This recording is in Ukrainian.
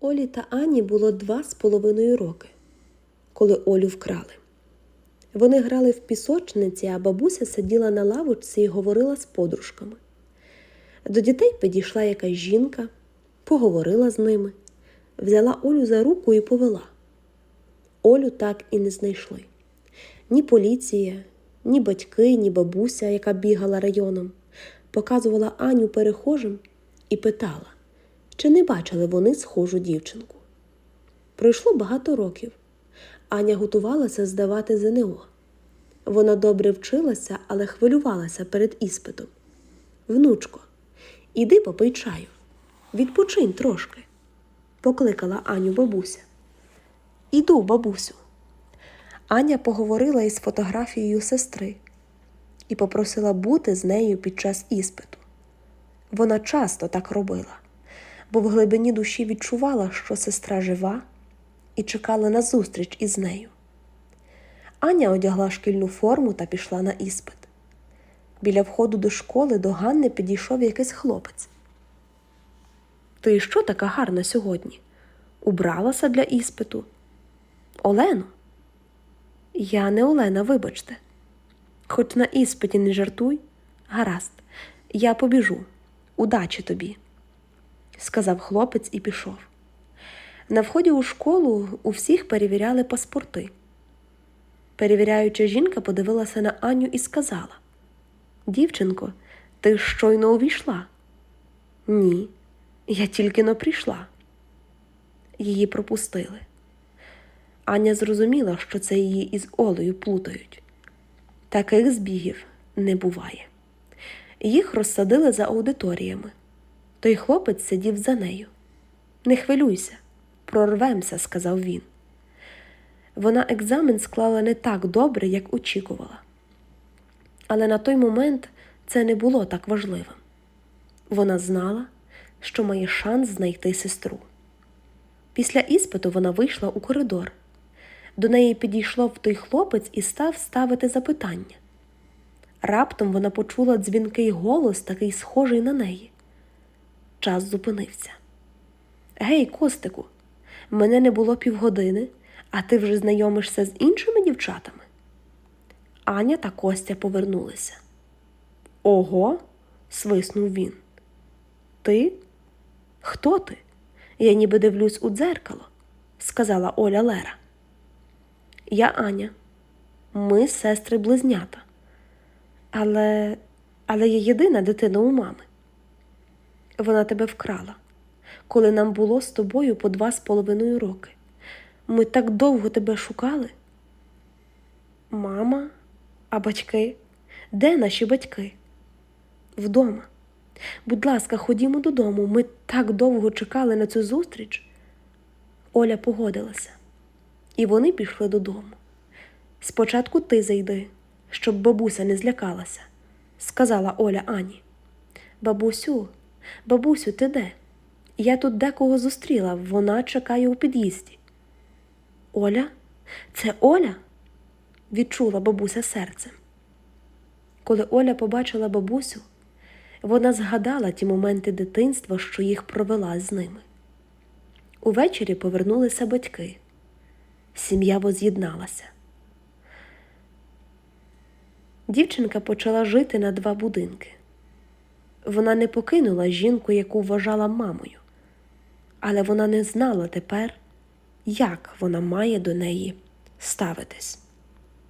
Олі та Ані було два з половиною роки, коли Олю вкрали. Вони грали в пісочниці, а бабуся сиділа на лавочці і говорила з подружками. До дітей підійшла якась жінка, поговорила з ними, взяла Олю за руку і повела. Олю так і не знайшли. Ні поліція, ні батьки, ні бабуся, яка бігала районом, показувала Аню перехожим і питала, чи не бачили вони схожу дівчинку. Пройшло багато років. Аня готувалася здавати ЗНО. Вона добре вчилася, але хвилювалася перед іспитом. Внучко, іди попий чаю. Відпочинь трошки, покликала Аню бабуся. Іду, бабусю. Аня поговорила із фотографією сестри і попросила бути з нею під час іспиту. Вона часто так робила, бо в глибині душі відчувала, що сестра жива, і чекала на зустріч із нею. Аня одягла шкільну форму та пішла на іспит. Біля входу до школи до Ганни підійшов якийсь хлопець. Ти що така гарна сьогодні? Убралася для іспиту? Олено? Я не Олена, вибачте. Хоч на іспиті не жартуй, гаразд, я побіжу. Удачі тобі, сказав хлопець і пішов. На вході у школу у всіх перевіряли паспорти. Перевіряюча жінка подивилася на Аню і сказала: Дівчинко, ти щойно увійшла? Ні, я тільки но прийшла. Її пропустили. Аня зрозуміла, що це її із Олею плутають. Таких збігів не буває. Їх розсадили за аудиторіями. Той хлопець сидів за нею. Не хвилюйся, прорвемося, сказав він. Вона екзамен склала не так добре, як очікувала. Але на той момент це не було так важливим. Вона знала, що має шанс знайти сестру. Після іспиту вона вийшла у коридор. До неї підійшов той хлопець і став ставити запитання. Раптом вона почула дзвінкий голос, такий схожий на неї. Час зупинився. Гей, Костику, мене не було півгодини, а ти вже знайомишся з іншими дівчатами. Аня та Костя повернулися. Ого, свиснув він. Ти? Хто ти? Я ніби дивлюсь у дзеркало, сказала Оля Лера. Я Аня. Ми сестри близнята. Але але я єдина дитина у мами. Вона тебе вкрала, коли нам було з тобою по два з половиною роки. Ми так довго тебе шукали. Мама, а батьки? Де наші батьки? Вдома. Будь ласка, ходімо додому. Ми так довго чекали на цю зустріч. Оля погодилася, і вони пішли додому. Спочатку ти зайди, щоб бабуся не злякалася, сказала Оля Ані. Бабусю, бабусю, ти де? Я тут декого зустріла, вона чекає у під'їзді. Оля? Це Оля? відчула бабуся серцем. Коли Оля побачила бабусю, вона згадала ті моменти дитинства, що їх провела з ними. Увечері повернулися батьки. Сім'я воз'єдналася. Дівчинка почала жити на два будинки. Вона не покинула жінку, яку вважала мамою, але вона не знала тепер, як вона має до неї ставитись.